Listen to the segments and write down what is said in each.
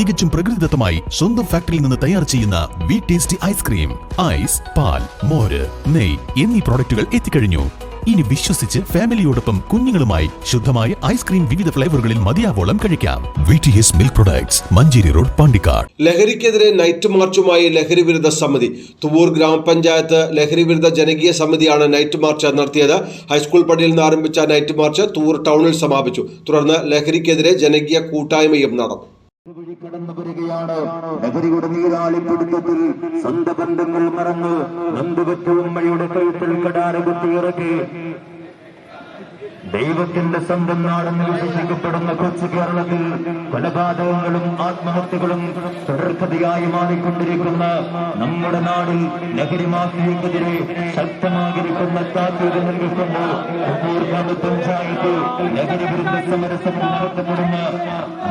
തികച്ചും പ്രകൃതിദത്തമായി സ്വന്തം ഫാക്ടറിയിൽ നിന്ന് തയ്യാർ ചെയ്യുന്ന വി ടേസ്റ്റി ഐസ്ക്രീം ഐസ് പാൽ മോര് നെയ് എന്നീ പ്രോഡക്റ്റുകൾ എത്തിക്കഴിഞ്ഞു. ഇനി വിശ്വസിച്ച് ഫാമിലിയോടൊപ്പം കുഞ്ഞുങ്ങളുമായി ശുദ്ധമായ ഐസ്ക്രീം വിവിധ ഫ്ലേവറുകളിൽ മതിയാവോളം കഴിക്കാം. V T S milk products Manjeri road Pandikkad. ലഹരിക്കെതിരെ നൈറ്റ് മാർച്ചുമായി ലഹരി വിരുദ്ധ സമിതി. തുവൂർ ഗ്രാമപഞ്ചായത്ത് ലഹരി വിരുദ്ധ ജനകീയ സമിതിയാണ് നൈറ്റ് മാർച്ച് നടത്തിയത്. ഹൈസ്കൂൾ പടിയിൽ നിന്ന് ആരംഭിച്ച നൈറ്റ് മാർച്ച് തുവൂർ ടൗണിൽ സമാപിച്ചു. തുടർന്ന് ലഹരിക്കെതിരെ ജനകീയ കൂട്ടായ്മയും നടന്നു. വഴി കടന്നു വരികയാണ്. നഗരിയുടെ നീരാളിപ്പിടുത്തത്തിൽ സ്വന്തബന്ധങ്ങൾ മറന്ന് നന്ദുപറ്റ ഉമ്മയുടെ കഴുത്തിൽ കടാര കുത്തിയിറക്കി. ദൈവത്തിന്റെ സ്വന്തം നാടെന്ന് വിശ്വസിക്കപ്പെടുന്ന കൊച്ചു കേരളത്തിൽ കൊലപാതകങ്ങളും ആത്മഹത്യകളും തുടർക്കഥയായി മാറിക്കൊണ്ടിരിക്കുന്ന നമ്മുടെ നാടിൽ ലഹരി മാഫിയക്കെതിരെ ശക്തമായിരിക്കുന്ന താക്കീത് നൽകിക്കൊണ്ട് കണ്ണൂർ ഗ്രാമപഞ്ചായത്ത് ലഹരി വിരുദ്ധ സമരസമിതി നടത്തപ്പെടുന്ന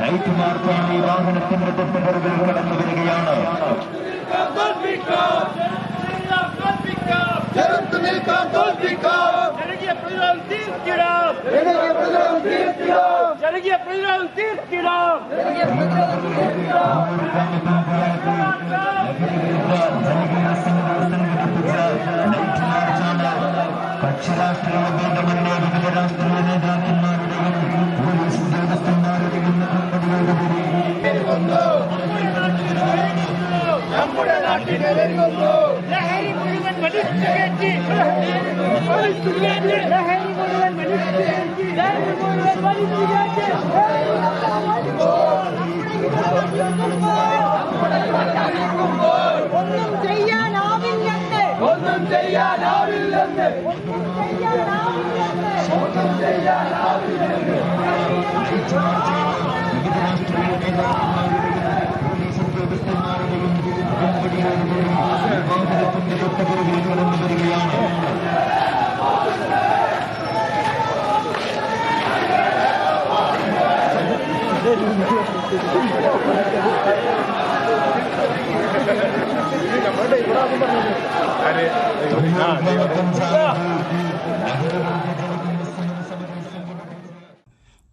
നൈറ്റ് മാർച്ചാണ് ഈ വാഹനത്തിന്റെ തൊട്ടുപുറകിൽ കടന്നു വരികയാണ്. തോൽപ്പിക്കാം. പ്രതിരോധം തീർത്തിടാം ജനകീയ പ്രതിരോധം തീർത്തിടാം കക്ഷിരാഷ്ട്രീയ ഭേദമന്യേ വിവിധ രാഷ്ട്രീയ നേതാക്കന്മാരുടെയും പോലീസ് ഉദ്യോഗസ്ഥന്മാരുടെയും നടപടിയോടുകൂടി നമ്മുടെ നാട്ടിനെ വരുന്നു ലഹരി മുഴുവൻ ஒன்றும் செய்யா நாவில் ஒன்றும் செய்யா நாவில் Thank you.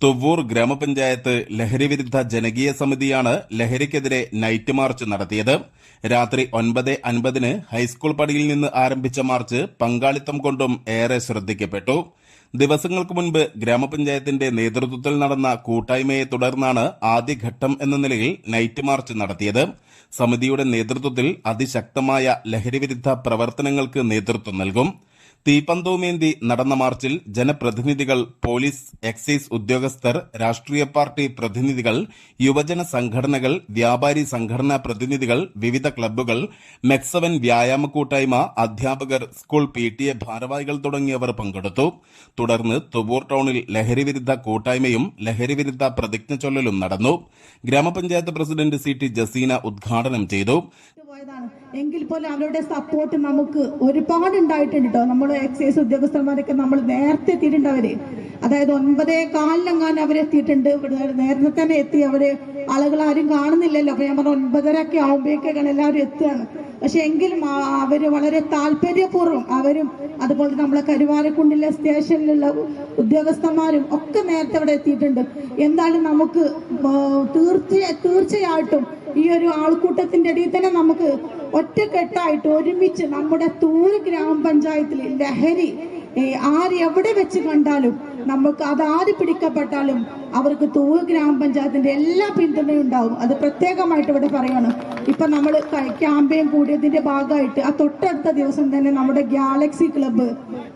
തുവ്വൂർ ഗ്രാമപഞ്ചായത്ത് ലഹരിവിരുദ്ധ ജനകീയ സമിതിയാണ് ലഹരിക്കെതിരെ നൈറ്റ് മാർച്ച് നടത്തിയത്. രാത്രി ഒൻപത് അൻപതിന് ഹൈസ്കൂൾ പടിയിൽ നിന്ന് ആരംഭിച്ച മാർച്ച് പങ്കാളിത്തം കൊണ്ടും ഏറെ ശ്രദ്ധിക്കപ്പെട്ടു. ദിവസങ്ങൾക്ക് മുൻപ് ഗ്രാമപഞ്ചായത്തിന്റെ നേതൃത്വത്തിൽ നടന്ന കൂട്ടായ്മയെ തുടർന്നാണ് ആദ്യഘട്ടം എന്ന നിലയിൽ നൈറ്റ് മാർച്ച് നടത്തിയത്. സമിതിയുടെ നേതൃത്വത്തിൽ അതിശക്തമായ ലഹരിവിരുദ്ധ പ്രവർത്തനങ്ങൾക്ക് നേതൃത്വം നൽകും. തീപ്പന്തവുമേന്തി നടന്ന മാർച്ചിൽ ജനപ്രതിനിധികൾ പോലീസ് എക്സൈസ് ഉദ്യോഗസ്ഥർ രാഷ്ട്രീയ പാർട്ടി പ്രതിനിധികൾ യുവജന സംഘടനകൾ വ്യാപാരി സംഘടനാ പ്രതിനിധികൾ വിവിധ ക്ലബ്ബുകൾ മെക്സവൻ വ്യായാമ കൂട്ടായ്മ അധ്യാപകർ സ്കൂൾ പി ടി എ ഭാരവാഹികൾ തുടങ്ങിയവർ പങ്കെടുത്തു. തുടർന്ന് തുവൂർ ടൗണിൽ ലഹരിവിരുദ്ധ കൂട്ടായ്മയും ലഹരിവിരുദ്ധ പ്രതിജ്ഞ ചൊല്ലലും നടന്നു. ഗ്രാമപഞ്ചായത്ത് പ്രസിഡന്റ് സി ടി ജസീന ഉദ്ഘാടനം ചെയ്തു. പോയതാണ് എങ്കിൽ പോലും അവരുടെ സപ്പോർട്ട് നമുക്ക് ഒരുപാട് ഉണ്ടായിട്ടുണ്ട് കേട്ടോ നമ്മൾ എക്സൈസ് ഉദ്യോഗസ്ഥന്മാരൊക്കെ നമ്മൾ നേരത്തെ എത്തിയിട്ടുണ്ട് അവർ. അതായത് ഒൻപതേ കാലിലെങ്ങാനും അവരെത്തിയിട്ടുണ്ട് നേരത്തെ തന്നെ എത്തി. അവർ ആളുകൾ ആരും കാണുന്നില്ലല്ലോ. അപ്പൊ ഞാൻ പറഞ്ഞു ഒൻപതരൊക്കെ ആവുമ്പോഴേക്കാണ് എല്ലാവരും എത്തുകയാണ് പക്ഷെ എങ്കിലും അവർ വളരെ താല്പര്യപൂർവം അവരും അതുപോലെ നമ്മളെ കരുവാരക്കുണ്ടിലെ സ്റ്റേഷനിലുള്ള ഉദ്യോഗസ്ഥന്മാരും ഒക്കെ നേരത്തെ അവിടെ എത്തിയിട്ടുണ്ട്. എന്തായാലും നമുക്ക് തീർച്ച തീർച്ചയായിട്ടും ഈ ഒരു ആൾക്കൂട്ടത്തിന്റെ ഇടയിൽ തന്നെ നമുക്ക് ഒറ്റക്കെട്ടായിട്ട് ഒരുമിച്ച് നമ്മുടെ തൂര് ഗ്രാമപഞ്ചായത്തിൽ ലഹരി ആര് എവിടെ വെച്ച് കണ്ടാലും നമുക്ക് അത് ആര് പിടിക്കപ്പെട്ടാലും അവർക്ക് തൂവ് ഗ്രാമപഞ്ചായത്തിന്റെ എല്ലാ പിന്തുണയും ഉണ്ടാവും. അത് പ്രത്യേകമായിട്ട് ഇവിടെ പറയണം ഇപ്പൊ നമ്മൾ ക്യാമ്പയിൻ കൂടിയതിന്റെ ഭാഗമായിട്ട് ആ തൊട്ടടുത്ത ദിവസം തന്നെ നമ്മുടെ ഗാലക്സി ക്ലബ്ബ്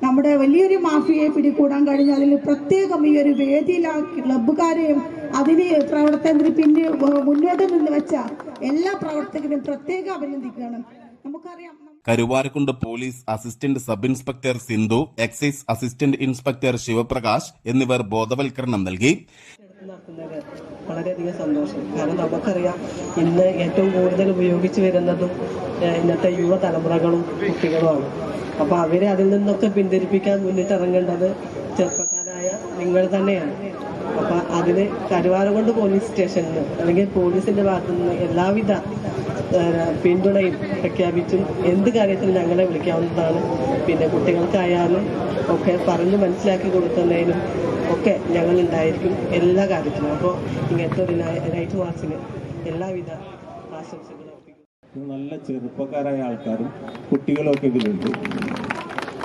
നമ്മുടെ വലിയൊരു മാഫിയയെ പിടികൂടാൻ കഴിഞ്ഞ അതിൽ പ്രത്യേകം ഈ ഒരു വേദിയിൽ ആ ക്ലബ്ബുകാരെയും അതിന് പ്രവർത്തനത്തിന് പിന്നെ മുന്നോട്ട് നിന്ന് വെച്ച എല്ലാ പ്രവർത്തകരും പ്രത്യേകം അഭിനന്ദിക്കുകയാണ്. നമുക്കറിയാം. Karuvarakundu police assistant sub inspector Sindhu excise assistant inspector Sivaprakash എന്നിവർ ബോധവൽക്കരണം നൽകി. വളരെയധികം സന്തോഷം. കാരണം നമുക്കറിയാം ഇന്ന് ഏറ്റവും കൂടുതൽ ഉപയോഗിച്ചു വരുന്നതും ഇന്നത്തെ യുവതലമുറകളും കുട്ടികളുമാണ്. അപ്പോൾ അവരെ അതിൽ നിന്നൊക്കെ പിന്തിരിപ്പിക്കാൻ മുന്നിട്ടിറങ്ങേണ്ടത് ചെറുപ്പക്കാരായ നിങ്ങൾ തന്നെയാണ്. അപ്പം അതിന് കരുവാരകുണ്ട് പോലീസ് സ്റ്റേഷനിൽ അല്ലെങ്കിൽ പോലീസിന്റെ ഭാഗത്തുനിന്ന് എല്ലാവിധ പിന്തുണയും പ്രഖ്യാപിച്ചും എന്ത് കാര്യത്തിലും ഞങ്ങളെ വിളിക്കാവുന്നതാണ്. പിന്നെ കുട്ടികൾക്കായാലും ഒക്കെ പറഞ്ഞ് മനസ്സിലാക്കി കൊടുക്കുന്നതിനും ഒക്കെ ഞങ്ങൾ ഉണ്ടായിരിക്കും എല്ലാ കാര്യത്തിലും അപ്പോൾ ഇങ്ങനത്തെ ഒരു നൈറ്റ് മാർച്ചിന് എല്ലാവിധ ആശംസകളും നല്ല ചെറുപ്പക്കാരായ ആൾക്കാരും കുട്ടികളൊക്കെ ഇതിലുണ്ട്.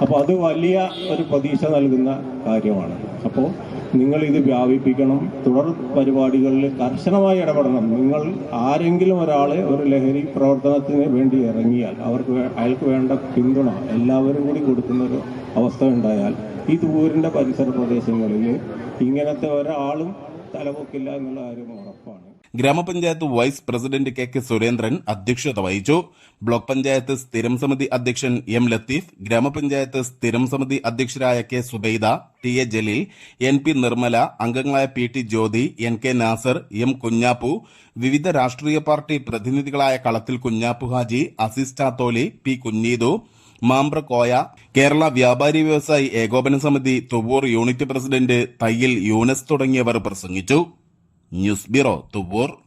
അപ്പോൾ അത് വലിയ ഒരു പ്രതീക്ഷ നൽകുന്ന കാര്യമാണ്. അപ്പോൾ നിങ്ങൾ ഇത് വ്യാപിപ്പിക്കണം. തുടർ പരിപാടികളിൽ കർശനമായി ഇടപെടണം. നിങ്ങൾ ആരെങ്കിലും ഒരാളെ ഒരു ലഹരി പ്രവർത്തനത്തിന് വേണ്ടി ഇറങ്ങിയാൽ അവർക്ക് അയാൾക്ക് വേണ്ട പിന്തുണ എല്ലാവരും കൂടി കൊടുക്കുന്ന ഒരു അവസ്ഥ ഉണ്ടായാൽ ഈ തൂരിന്റെ പരിസര പ്രദേശങ്ങളിൽ ഇങ്ങനത്തെ ഒരാളും തലപൊക്കില്ല എന്നുള്ള കാര്യം ഉറപ്പാണ്. Grama panchayat vice president K K Surendran അധ്യക്ഷത വഹിച്ചു. ബ്ലോക്ക് പഞ്ചായത്ത് സ്ഥിരം സമിതി അധ്യക്ഷൻ എം ലത്തീഫ് ഗ്രാമപഞ്ചായത്ത് സ്ഥിരം സമിതി അധ്യക്ഷരായ K Zubaida T A Jaleel N P Nirmala അംഗങ്ങളായ P T Jyothi N K Nasar M Kunjappu വിവിധ രാഷ്ട്രീയ party പ്രതിനിധികളായ Kalathil Kunjappu Haji Azeez Chatholi P Kunjeethu Mambra Koya Kerala Vyapari Vyavasayi Ekopana Samithi Thuvvur unit president Thayyil Yunus തുടങ്ങിയവർ പ്രസംഗിച്ചു. Ньюсбюро Тубор